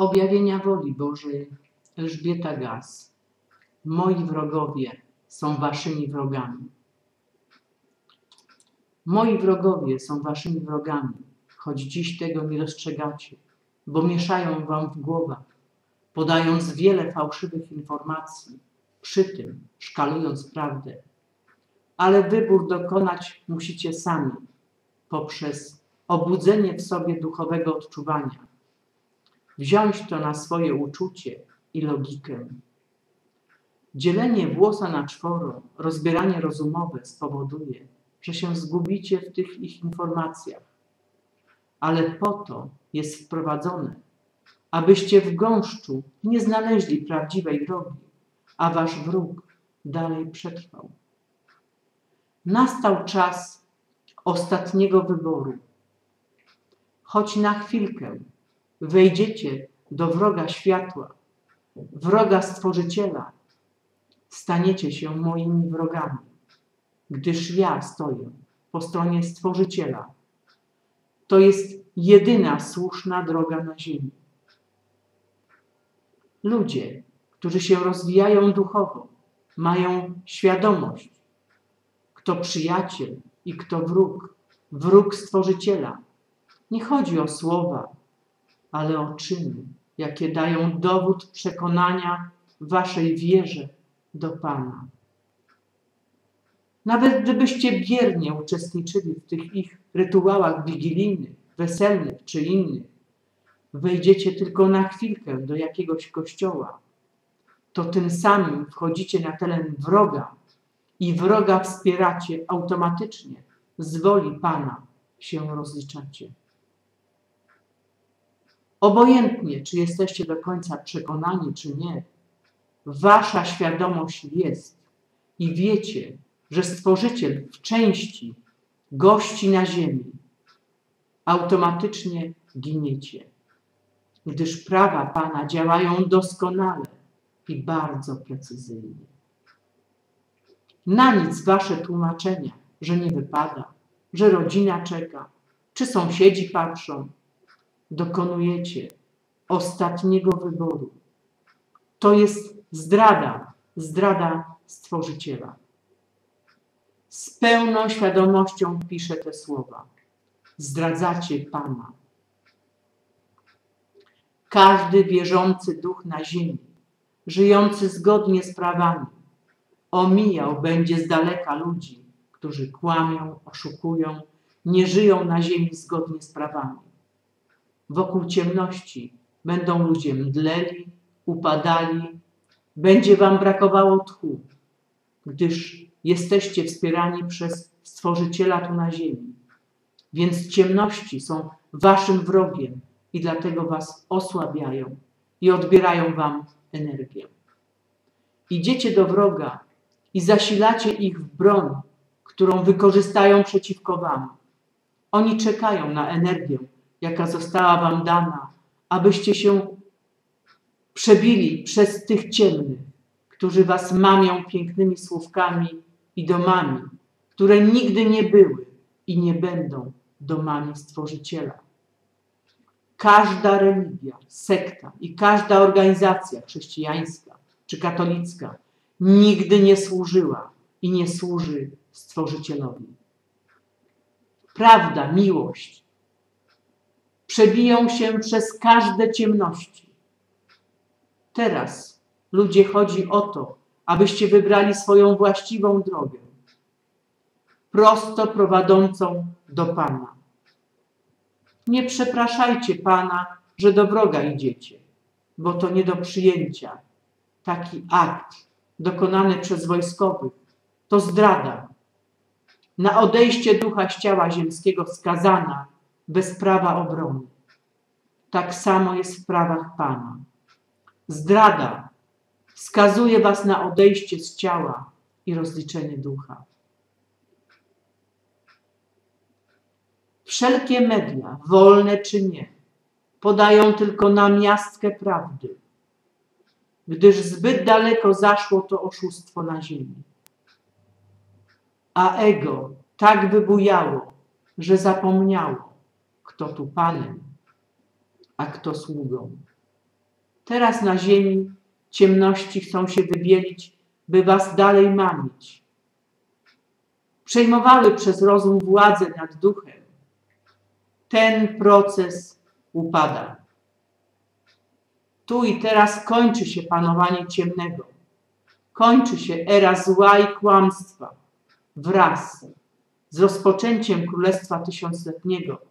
Objawienia woli Bożej Elżbieta Gaz. Moi wrogowie są waszymi wrogami. Moi wrogowie są waszymi wrogami, choć dziś tego nie dostrzegacie, bo mieszają wam w głowach, podając wiele fałszywych informacji, przy tym szkalując prawdę. Ale wybór dokonać musicie sami poprzez obudzenie w sobie duchowego odczuwania. Wziąć to na swoje uczucie i logikę. Dzielenie włosa na czworo, rozbieranie rozumowe spowoduje, że się zgubicie w tych ich informacjach. Ale po to jest wprowadzone, abyście w gąszczu nie znaleźli prawdziwej drogi, a wasz wróg dalej przetrwał. Nastał czas ostatniego wyboru. Choć na chwilkę wejdziecie do wroga światła, wroga Stworzyciela, staniecie się moimi wrogami, gdyż ja stoję po stronie Stworzyciela. To jest jedyna słuszna droga na ziemi. Ludzie, którzy się rozwijają duchowo, mają świadomość, kto przyjaciel i kto wróg, wróg Stworzyciela. Nie chodzi o słowa, ale o czyny, jakie dają dowód przekonania waszej wierze do Pana. Nawet gdybyście biernie uczestniczyli w tych ich rytuałach wigilijnych, weselnych czy innych, wejdziecie tylko na chwilkę do jakiegoś kościoła, to tym samym wchodzicie na teren wroga i wroga wspieracie automatycznie, z woli Pana się rozliczacie. Obojętnie, czy jesteście do końca przekonani, czy nie, wasza świadomość jest i wiecie, że Stworzyciel w części gości na ziemi, automatycznie giniecie, gdyż prawa Pana działają doskonale i bardzo precyzyjnie. Na nic wasze tłumaczenia, że nie wypada, że rodzina czeka, czy sąsiedzi patrzą, dokonujecie ostatniego wyboru. To jest zdrada, zdrada Stworzyciela. Z pełną świadomością piszę te słowa. Zdradzacie Pana. Każdy wierzący duch na ziemi, żyjący zgodnie z prawami, omijał będzie z daleka ludzi, którzy kłamią, oszukują, nie żyją na ziemi zgodnie z prawami. Wokół ciemności będą ludzie mdleli, upadali, będzie wam brakowało tchu, gdyż jesteście wspierani przez Stworzyciela tu na ziemi. Więc ciemności są waszym wrogiem i dlatego was osłabiają i odbierają wam energię. Idziecie do wroga i zasilacie ich w broń, którą wykorzystają przeciwko wam. Oni czekają na energię, jaka została wam dana, abyście się przebili przez tych ciemnych, którzy was mamią pięknymi słówkami i domami, które nigdy nie były i nie będą domami Stworzyciela. Każda religia, sekta i każda organizacja chrześcijańska czy katolicka nigdy nie służyła i nie służy Stworzycielowi. Prawda, miłość przebiją się przez każde ciemności. Teraz ludzie chodzi o to, abyście wybrali swoją właściwą drogę, prosto prowadzącą do Pana. Nie przepraszajcie Pana, że do wroga idziecie, bo to nie do przyjęcia. Taki akt dokonany przez wojskowych to zdrada. Na odejście ducha z ciała ziemskiego skazana bez prawa obrony. Tak samo jest w prawach Pana. Zdrada skazuje was na odejście z ciała i rozliczenie ducha. Wszelkie media, wolne czy nie, podają tylko namiastkę prawdy, gdyż zbyt daleko zaszło to oszustwo na ziemi. A ego tak wybujało, że zapomniało, kto tu panem, a kto sługą. Teraz na ziemi ciemności chcą się wybielić, by was dalej mamić. Przejmowały przez rozum władzę nad duchem. Ten proces upada. Tu i teraz kończy się panowanie ciemnego. Kończy się era zła i kłamstwa wraz z rozpoczęciem Królestwa Tysiącletniego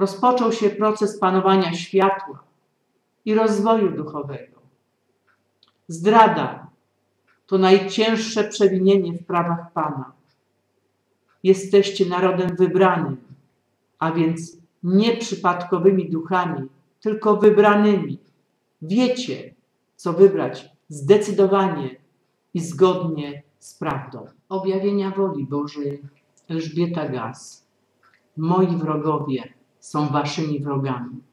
rozpoczął się proces panowania światła i rozwoju duchowego. Zdrada to najcięższe przewinienie w prawach Pana. Jesteście narodem wybranym, a więc nie przypadkowymi duchami, tylko wybranymi. Wiecie, co wybrać zdecydowanie i zgodnie z prawdą. Objawienia woli Bożej Elżbieta Gaz. Moi wrogowie są waszymi wrogami.